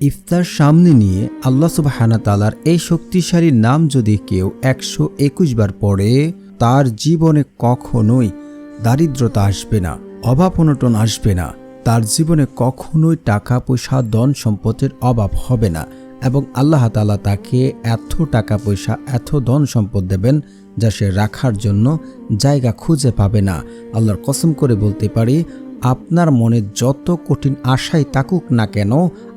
ইফতার সামনে নিয়ে আল্লাহ সুবাহানা তালার এই শক্তিশালী নাম যদি কেউ একশো একুশ বার পড়ে, তার জীবনে কখনোই দারিদ্রতা আসবে না, অভাব অনটন আসবে না, তার জীবনে কখনোই টাকা পয়সা ধন সম্পদের অভাব হবে না এবং আল্লাহ তালা তাকে এত টাকা পয়সা এত ধন সম্পদ দেবেন যা সে রাখার জন্য জায়গা খুঁজে পাবে না। আল্লাহর কসম করে বলতে পারি আপনার মনে যত কঠিন আশাই থাকুক না কেন,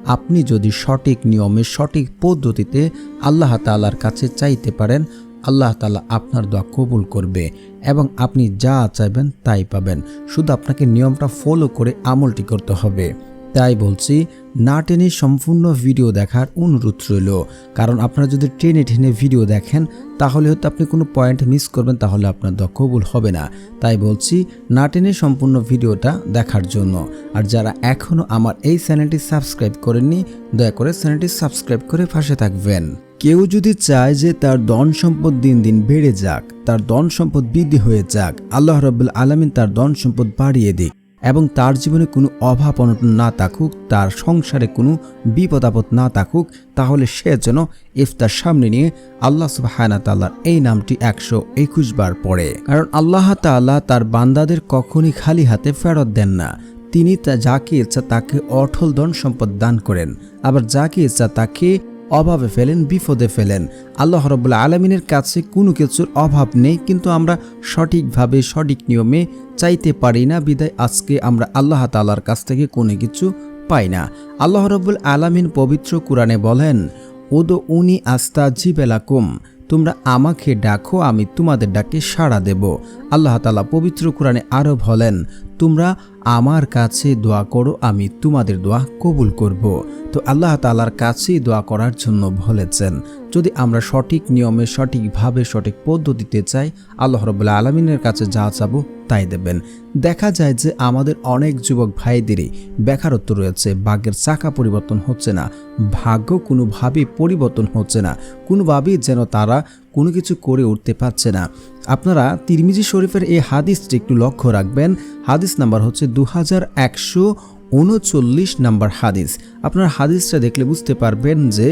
আপনি যদি সঠিক নিয়মে, সঠিক পদ্ধতিতে আল্লাহ তালার কাছে চাইতে পারেন, আল্লাহ তালা আপনার দোয়া কবুল করবে এবং আপনি যা চাইবেন তাই পাবেন। শুধু আপনাকে নিয়মটা ফলো করে আমলটি করতে হবে। তাই বলছি, না টেনে সম্পূর্ণ ভিডিও দেখার অনুরোধ রইল। কারণ আপনারা যদি টেনে টেনে ভিডিও দেখেন, তাহলে হয়তো আপনি কোনো পয়েন্ট মিস করবেন, তাহলে আপনার দক্ষ ভুল হবে না। তাই বলছি, না টেনে সম্পূর্ণ ভিডিওটা দেখার জন্য। আর যারা এখনও আমার এই চ্যানেলটি সাবস্ক্রাইব করেননি, দয়া করে চ্যানেলটি সাবস্ক্রাইব করে পাশে থাকবেন। কেউ যদি চায় যে তার ধন সম্পদ দিন দিন বেড়ে যাক, তার ধন সম্পদ বৃদ্ধি হয়ে যাক, আল্লাহ রব্বুল আলমিন তার ধন সম্পদ বাড়িয়ে দিক। এবং তার জীবনে কোনো অভাব অনটন না থাকুক, তার সংসারে কোনো বিপদ আপদ না থাকুক, তাহলে সে যেন ইফতার সামনে নিয়ে আল্লাহ সুবাহানা তাল্লার এই নামটি একশো একুশ বার পড়ে। কারণ আল্লাহ তাল্লাহ তার বান্দাদের কখনই খালি হাতে ফেরত দেন না। তিনি তা যাকে ইচ্ছা তাকে অঠল ধন সম্পদ দান করেন। আবার যাকে ইচ্ছা তাকে অভাবে ফেলেন, বিপদে ফেলেন। আল্লাহ রব্বুল্লা আলমিনের কাছে কোনো কিছুর অভাব নেই, কিন্তু আমরা সঠিকভাবে, সঠিক নিয়মে চাইতে পারি না। বিদায়, আজকে আমরা আল্লাহ তালার কাছ থেকে কোনো কিছু পাই না। আল্লাহ রব্বুল আলমিন পবিত্র কোরআনে বলেন ওদো উনি আস্তা জিবেলাকুম, তোমরা আমাকে ডাকো, আমি তোমাদের ডাকে সাড়া দেব। আল্লাহ তালা পবিত্র কোরআনে আরও বলেন, তোমরা আমার কাছে দোয়া করো, আমি তোমাদের দোয়া কবুল করব। তো আল্লাহ তালার কাছেই দোয়া করার জন্য বলেছেন, যদি আমরা সঠিক নিয়মে, সঠিকভাবে, সঠিক পদ্ধতিতে চাই, আল্লাহ রবুল্লা আলমিনের কাছে যা চাবো তাই দেবেন। দেখা যায় যে আমাদের অনেক যুবক ভাইদেরই বেকারত্ব রয়েছে, ভাগ্যের চাকা পরিবর্তন হচ্ছে না, ভাগ্য কোনোভাবেই পরিবর্তন হচ্ছে না, কোনোভাবেই যেন তারা কোনো কিছু করে উঠতে পারছে না। আপনারা তিরমিজি শরীফের এই হাদিসটি একটু লক্ষ্য রাখবেন। হাদিস নাম্বার হচ্ছে দু হাজার একশো উনচল্লিশ নাম্বার হাদিস। আপনার হাদিসটা দেখলে বুঝতে পারবেন যে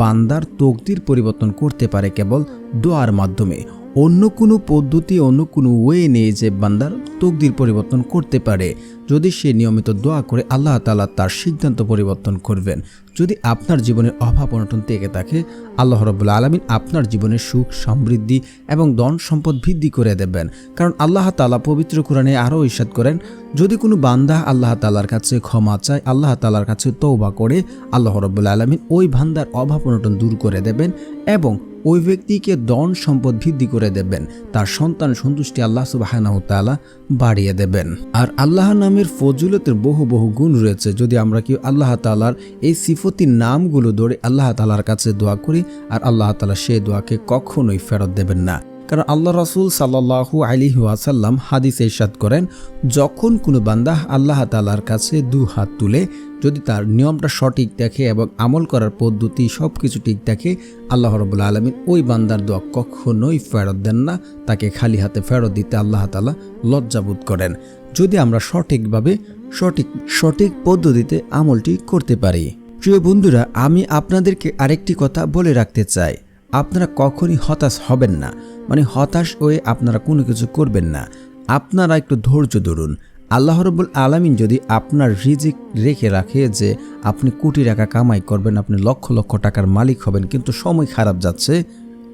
বান্দার তকদির পরিবর্তন করতে পারে কেবল দোয়ার মাধ্যমে। অন্য কোনো পদ্ধতি, অন্য কোনো ওয়ে নেই যে বান্দার তকদির পরিবর্তন করতে পারে। যদি সে নিয়মিত দোয়া করে, আল্লাহ তালা তার সিদ্ধান্ত পরিবর্তন করবেন। যদি আপনার জীবনের অভাব অনটন থেকে থাকে, আল্লাহ রবুল্লা আলমিন আপনার জীবনে সুখ, সমৃদ্ধি এবং ধন সম্পদ বৃদ্ধি করে দেবেন। কারণ আল্লাহ তালা পবিত্র কোরআনে আরও ইস্বাদ করেন, যদি কোনো বান্দা আল্লাহ তালার কাছে ক্ষমা চায়, আল্লাহ তালার কাছে তৌবা করে, আল্লাহ রবুল্লা আলমিন ওই বান্দার অভাব অনটন দূর করে দেবেন এবং ওই ব্যক্তিকে দন সম্পদ বৃদ্ধি করে দেবেন, তার সন্তান সন্তুষ্টি আল্লাহ সুবাহানাহতালা বাড়িয়ে দেবেন। আর আল্লাহ নামের ফজুলতের বহু বহু গুণ রয়েছে, যদি আমরা কি আল্লাহ তালার এই সিফতির নামগুলো ধরে আল্লাহ তালার কাছে দোয়া করি, আর আল্লাহ তালা সে দোয়াকে কখনোই ফেরত দেবেন না। কারণ আল্লাহ রসুল সাল্লাহু আলী ওয়াসাল্লাম হাদিস ইরশাদ করেন, যখন কোনো বান্দা আল্লাহ তালার কাছে দু হাত তুলে, যদি তার নিয়মটা সঠিক দেখে এবং আমল করার পদ্ধতি সব কিছু ঠিক দেখে, আল্লাহ রবুল্লা আলমিন ওই বান্দার দোয়া কখনোই ফেরত দেন না, তাকে খালি হাতে ফেরত দিতে আল্লাহ তালা লজ্জাবোধ করেন। যদি আমরা সঠিকভাবে, সঠিক সঠিক পদ্ধতিতে আমলটি করতে পারি। প্রিয় বন্ধুরা, আমি আপনাদেরকে আরেকটি কথা বলে রাখতে চাই। আপনারা কখনই হতাশ হবেন না। মানে হতাশ হয়ে আপনারা কোনো কিছু করবেন না। আপনারা একটু ধৈর্য ধরুন। আল্লাহ রবুল আলমিন যদি আপনার রিজিক রেখে রাখে যে আপনি কোটি টাকা কামাই করবেন, আপনি লক্ষ লক্ষ টাকার মালিক হবেন, কিন্তু সময় খারাপ যাচ্ছে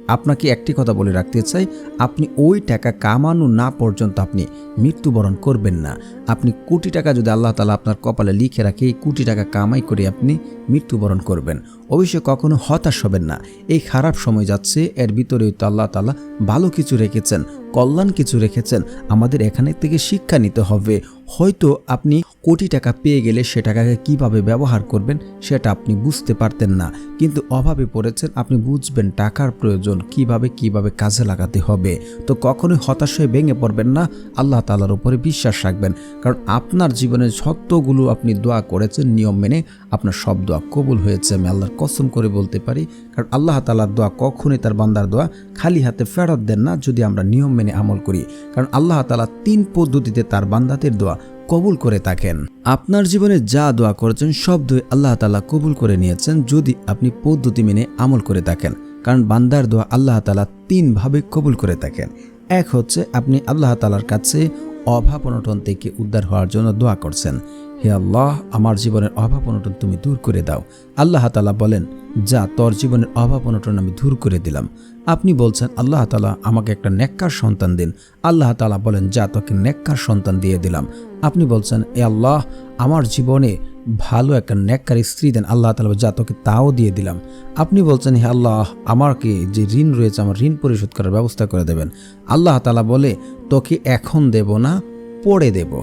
আপনাকে একটি কথা বলে রাখতে চাই, আপনি ওই টাকা কামানো না পর্যন্ত আপনি মৃত্যুবরণ করবেন না। আপনি কোটি টাকা যদি আল্লাহ তালা আপনার কপালে লিখে রাখে, এই কোটি টাকা কামাই করে আপনি মৃত্যুবরণ করবেন। অবশ্যই কখনো হতাশ হবেন না। এই খারাপ সময় যাচ্ছে, এর ভিতরেও তো আল্লাহ তালা ভালো কিছু রেখেছেন, কল্যাণ কিছু রেখেছেন। আমাদের এখানে থেকে শিক্ষা নিতে হবে। হয়তো আপনি কোটি টাকা পেয়ে গেলে সে টাকাকে কীভাবে ব্যবহার করবেন সেটা আপনি বুঝতে পারতেন না। কিন্তু অভাবে পড়েছেন, আপনি বুঝবেন টাকার প্রয়োজন কীভাবে কীভাবে কাজে লাগাতে হবে। তো কখনোই হতাশ হয়ে ভেঙে পড়বেন না, আল্লাহ তালার উপরে বিশ্বাস রাখবেন। কারণ আপনার জীবনের যতগুলো আপনি দোয়া করেছেন, নিয়ম মেনে আপনার সব দোয়া কবুল হয়েছে। আমি আল্লাহর কসম করে বলতে পারি, কারণ আল্লাহ তালার দোয়া কখনই তার বান্দার দোয়া খালি হাতে ফেরত দেন না যদি আমরা নিয়ম মেনে আমল করি। কারণ আল্লাহ তালা তিন পদ্ধতিতে তার বান্দাদের দোয়া কবুল করে থাকেন। আপনার জীবনে যা দোয়া করেছেন, সব দোয়া আল্লাহ তালা কবুল করে নিয়েছেন যদি আপনি পদ্ধতি মেনে আমল করে থাকেন। কারণ বান্দার দোয়া আল্লাহ তালা তিনভাবে কবুল করে থাকেন। এক হচ্ছে আপনি আল্লাহ তালার কাছে অভাব অনটন থেকে উদ্ধার হওয়ার জন্য দোয়া করছেন। হে আল্লাহ, আমার জীবনের অভাব অনটন তুমি দূর করে দাও। আল্লাহ তালা বলেন, যা তোর জীবনের অভাব অনটন আমি দূর করে দিলাম। আপনি বলছেন, আল্লাহ তালা আমাকে একটা নেককার সন্তান দিন। আল্লাহ তালা বলেন, যা তোকে নেককার সন্তান দিয়ে দিলাম। আপনি বলছেন, এ আল্লাহ, আমার জীবনে ভালো একটা নেককার স্ত্রী দেন, আল্লাহ তালা যা তোকে তাও দিয়ে দিলাম। আপনি বলছেন, হে আল্লাহ আমাকে যে ঋণ রয়েছে, আমার ঋণ পরিশোধ করার ব্যবস্থা করে দেবেন। আল্লাহ তালা বলে, তোকে এখন দেব না, পরে দেব।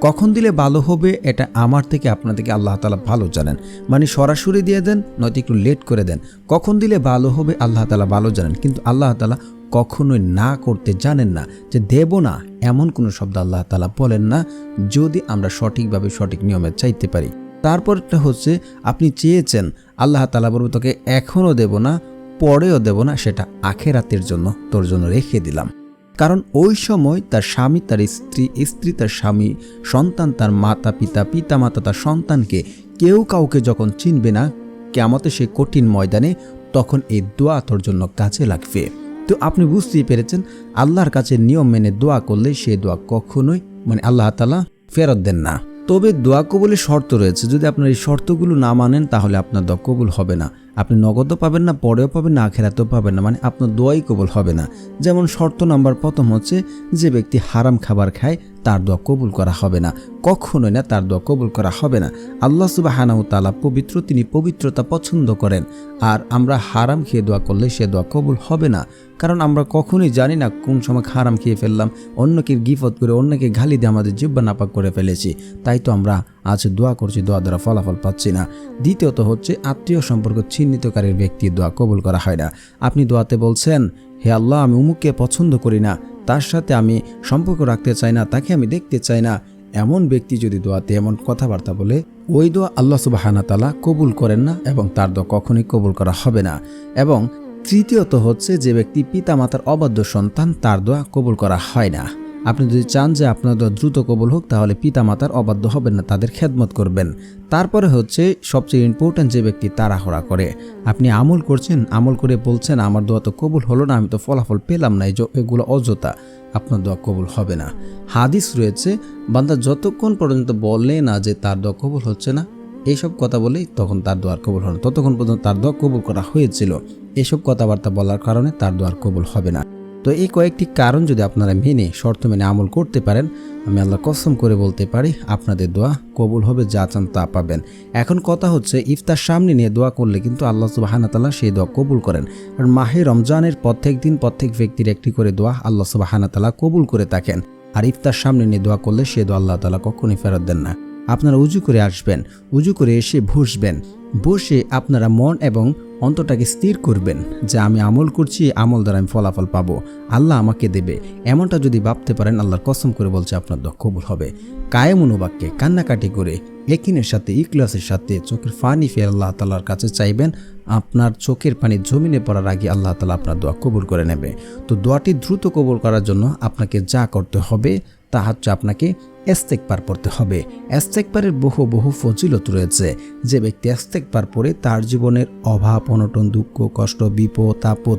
কখন দিলে ভালো হবে, এটা আমার থেকে আপনার থেকে আল্লাহ তালা ভালো জানেন। মানে সরাসরি দিয়ে দেন, নয়তো একটু লেট করে দেন। কখন দিলে ভালো হবে, আল্লাহ তালা ভালো জানেন। কিন্তু আল্লাহ তালা কখনোই না করতে জানেন না যে দেব না এমন কোনো শব্দ আল্লাহ তালা বলেন না যদি আমরা সঠিকভাবে সঠিক নিয়মে চাইতে পারি। তারপরটা হচ্ছে, আপনি চেয়েছেন, আল্লাহ তালা বলবে, তোকে এখনও দেব না, পরেও দেব না, সেটা আখেরাতের জন্য তোর জন্য রেখে দিলাম। কারণ ওই সময় তার স্বামী, তার স্ত্রী স্ত্রী তার স্বামী, সন্তান তার মাতা, পিতা পিতা মাতা তার সন্তানকে কেউ কাউকে যখন চিনবে না কেমতে সে কঠিন ময়দানে তখন এই দোয়া তোর জন্য কাজে লাগবে। তো আপনি বুঝতেই পেরেছেন, আল্লাহর কাছে নিয়ম মেনে দোয়া করলে সে দোয়া কখনোই মানে আল্লাহ তালা ফেরত দেন না। তবে দোয়া কবুলের শর্ত রয়েছে, যদি আপনার এই শর্তগুলো না মানেন, তাহলে আপনার দোয়া কবুল হবে না। আপনি নগদও পাবেন না, পরেও পাবেন না, আখেরাতেও পাবেন না মানে আপনার দোয়াই কবুল হবে না। যেমন শর্ত নাম্বার প্রথম হচ্ছে, যে ব্যক্তি হারাম খাবার খায় তার দোয়া কবুল করা হবে না। কখনোই না তার দোয়া কবুল করা হবে না। আল্লাহ সুবাহানাউ তালা পবিত্র, তিনি পবিত্রতা পছন্দ করেন। আর আমরা হারাম খেয়ে দোয়া করলে সে দোয়া কবুল হবে না। কারণ আমরা কখনোই জানি না কোন সময় হারাম খেয়ে ফেললাম, অন্যকে গিফত করে, অন্যকে গালি দিয়ে আমাদের জিব্বা নাপাক করে ফেলেছি। তাই তো আমরা আজ দোয়া করছি, দোয়া দ্বারা ফলাফল পাচ্ছি না। দ্বিতীয়ত হচ্ছে, আত্মীয় সম্পর্ক চিহ্নিতকারীর ব্যক্তির দোয়া কবুল করা হয় না। আপনি দোয়াতে বলছেন, হে আল্লাহ, আমি উমুককে পছন্দ করি না। তার সাথে আমি সম্পর্ক রাখতে চাই না, তাকে আমি দেখতে চাই না। এমন ব্যক্তি যদি দোয়াতে এমন কথাবার্তা বলে, ওই দোয়া আল্লাহ সুবাহানা তালা কবুল করেন না এবং তার দোয়া কখনই কবুল করা হবে না। এবং তৃতীয়ত হচ্ছে যে ব্যক্তি পিতামাতার অবাধ্য সন্তান, তার দোয়া কবুল করা হয় না। আপনি যদি চান যে আপনার দোয়া দ্রুত কবল হোক, তাহলে পিতামাতার অবাধ্য হবেন না, তাদের খেদমত করবেন। তারপরে হচ্ছে, সবচেয়ে ইম্পর্ট্যান্ট যে ব্যক্তি তাড়াহড়া করে। আপনি আমল করছেন, আমল করে বলছেন, আমার দোয়া তো কবুল হলো না, আমি তো ফলাফল পেলাম না এগুলো অযথা, আপনার দোয়া কবুল হবে না। হাদিস রয়েছে, বান্দা যতক্ষণ পর্যন্ত বলে না যে তার দোয়া কবুল হচ্ছে না, এইসব কথা বলেই তখন তার দোয়ার কবুল হলো ততক্ষণ পর্যন্ত তার দোয়া কবুল করা হয়েছিল, এসব কথাবার্তা বলার কারণে তার দোয়ার কবুল হবে না। তো এই কয়েকটি কারণ যদি আপনারা মেনে, শর্ত মেনে আমল করতে পারেন, আমি আল্লাহ কসম করে বলতে পারি, আপনাদের দোয়া কবুল হবে, যা চান তা পাবেন। এখন কথা হচ্ছে, ইফতার সামনে নিয়ে দোয়া করলে কিন্তু আল্লাহ সুবাহানাতাল্লাহ সেই দোয়া কবুল করেন। কারণ মাহে রমজানের প্রত্যেক দিন প্রত্যেক ব্যক্তির একটি করে দোয়া আল্লাহ সুবাহানাতাল্লাহ কবুল করে থাকেন। আর ইফতার সামনে নিয়ে দোয়া করলে সে দোয়া আল্লাহ তালা কখনই ফেরত দেন না। আপনারা উজু করে আসবেন। উজু করে এসে বসবেন। বসে আপনারা মন এবং অন্তটাকে স্থির করবেন যে আমি আমল করছি আমল দ্বারা আমি ফলাফল পাবো। আল্লাহ আমাকে দেবে। এমনটা যদি ভাবতে পারেন, আল্লাহর কসম করে বলছে, আপনার কবুল হবে। কায়েম অনুবাক্যে কান্নাকাটি করে একিনের সাথে ইকলাসের সাথে, চোখের পানি ফের আল্লাহ তালার কাছে চাইবেন, আপনার চোখের পানি জমিনে পড়ার আগে আল্লাহ তালা আপনার দোয়া কবুল করে নেবে। তো দোয়াটি দ্রুত কবুল করার জন্য আপনাকে যা করতে হবে, তা হচ্ছে আপনাকে এস্তেকবার পড়তে হবে। এস্তেকবারের বহু বহু ফজিলত রয়েছে। যে ব্যক্তি এস্তেকবার পড়ে, তার জীবনের অভাব, অনটন, দুঃখ, কষ্ট, বিপদ, আপদ,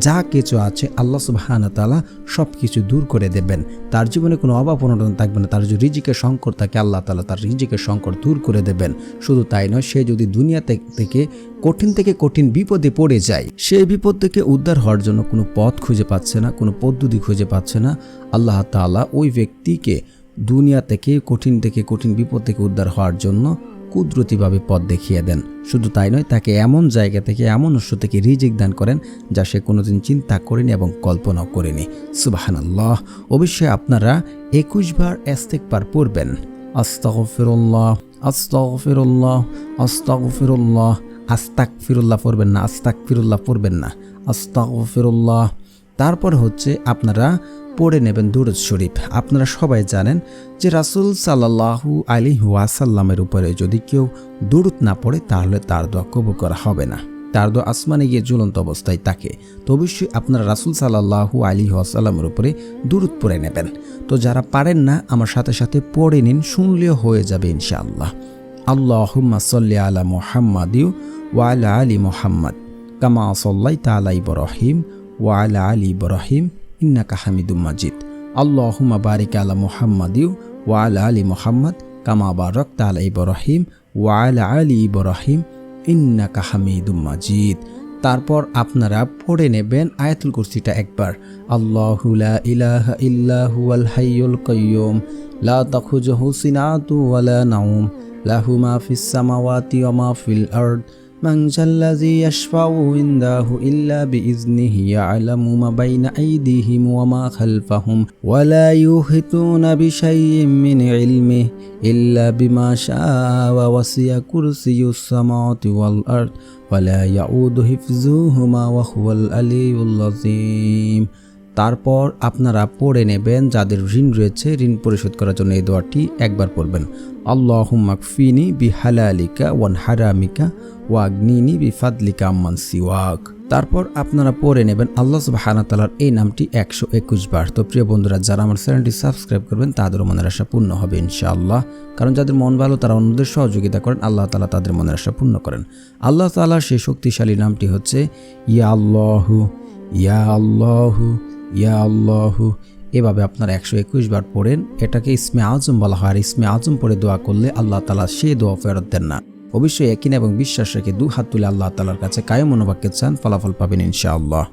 যা কিছু আছে, আল্লাহ সুবাহানা তালা সব কিছু দূর করে দেবেন। তার জীবনে কোনো অভাব, অনটন থাকবে না। তার যদি রিজিকের সংকট থাকে, আল্লাহ তালা তার রিজিকের সংকট দূর করে দেবেন। শুধু তাই নয়, সে যদি দুনিয়া থেকে কঠিন থেকে কঠিন বিপদে পড়ে যায় সেই বিপদ থেকে উদ্ধার হওয়ার জন্য কোনো পথ খুঁজে পাচ্ছে না, কোনো পদ্ধতি খুঁজে পাচ্ছে না। আল্লাহ তালা ওই ব্যক্তিকে দুনিয়া থেকে, কঠিন থেকে, কঠিন বিপদ থেকে উদ্ধার হওয়ার জন্য কুদরতিভাবে পথ দেখিয়ে দেন। শুধু তাই নয়, তাকে এমন জায়গা থেকে, এমন উৎস থেকে রিজিক দান করেন যা সে কোনোদিন চিন্তা করেনি এবং কল্পনাও করেনি। সুবাহান আল্লাহ অবশ্যই আপনারা একুশ বার এস্তেকবার পড়বেন। আস্তাগফিরুল্লাহ আস্তাগফিরুল্লাহ আস্তাগফিরুল্লাহ। আস্তাক ফিরুল্লাহ পড়বেন না আস্তাক ফিরুল্লাহ পড়বেন না। আস্তাগফিরুল্লাহ। তারপর হচ্ছে আপনারা পড়ে নেবেন দুরুদ শরীফ। আপনারা সবাই জানেন যে রাসুল সাল্লাহু আলী ওয়াসাল্লামের উপরে যদি কেউ দুরুদ না পড়ে, তাহলে তার দোয়া কবুল করা হবে না। তার দোয়া আসমানে গিয়ে ঝুলন্ত অবস্থায় থাকে তো অবশ্যই আপনারা রাসুল সাল্লাহু আলী আসাল্লামের উপরে দূরত পড়ে নেবেন। তো যারা পারেন না, আমার সাথে সাথে পড়ে নিন, শুনলেও হয়ে যাবে ইনশাআল্লাহ। আল্লাহুম্মা সাল্লি আলা মুহাম্মাদিউ ওয়া আলা মুহাম্মদ। কামা সাল্লাইতা আলা ইব্রাহিম ওয়া আলা আলি ইব্রাহিম। ইন্নাকা হামিদুম মাজিদ। আল্লাহুম্মা বারিক আলা মুহাম্মাদিউ ওয়া আলা মুহাম্মদ কামা বারাকতা আলা ইব্রাহিম ওয়া আলা ইব্রাহিম ইন্নাকা হামিদুম মাজিদ। তারপর আপনারা পড়ে নেবেন আয়াতুল কুরসিটা একবার। আল্লাহু লা ইলাহা ইল্লা হুয়াল হাইয়ুল কাইয়্যুম লা ওয়ালা নাওম। লাহু মা ফিস সামাওয়াতি ওয়া মা ফিল আরদ। من ذا الذي يشفع عنده إلا بإذنه يعلم ما بين أيديهم وما خلفهم ولا يحيطون بشيء من علمه إلا بما شاء ووسع كرسي السماوات والأرض ولا يعود حفظهما وهو العلي العظيم. তারপর আপনারা পড়ে নেবেন, যাদের ঋণ রয়েছে, ঋণ পরিশোধ করার জন্য এই দোয়াটি একবার পড়বেন। আল্লাহুম্মাকফিনি বিহালালিকা ওয়ান হারামিকা ওয়াগনিনি বিফাদলিকা আম্মান সিওয়াক। তারপর আপনারা পড়ে নেবেন, আল্লাহ সুবহানাহু তাআলার এই নামটি একশো একুশ বার। তো প্রিয় বন্ধুরা, যারা আমার চ্যানেলটি সাবস্ক্রাইব করবেন, তাদেরও মনের আশা পূর্ণ হবে ইনশাআল্লাহ। কারণ যাদের মন ভালো, তারা অন্যদের সহযোগিতা করেন, আল্লাহ তালা তাদের মনের আশা পূর্ণ করেন। আল্লাহ তাআলার সেই শক্তিশালী নামটি হচ্ছে, ইয়া আল্লাহু ইয়া আল্লাহু ইয়া আল্লাহু। এভাবে আপনারা একশো একুশ বার পড়েন, এটাকে ইসমে আজম বলা হয়। আর ইসমে আজম পরে দোয়া করলে আল্লাহ তালা সে দোয়া ফেরত দেন না। অবশ্যই একিন এবং বিশ্বাস রেখে দু হাত তুলে আল্লাহ তালার কাছে কায়ে মনোবাক্যে চান, ফলাফল পাবেন ইনশাআল্লাহ।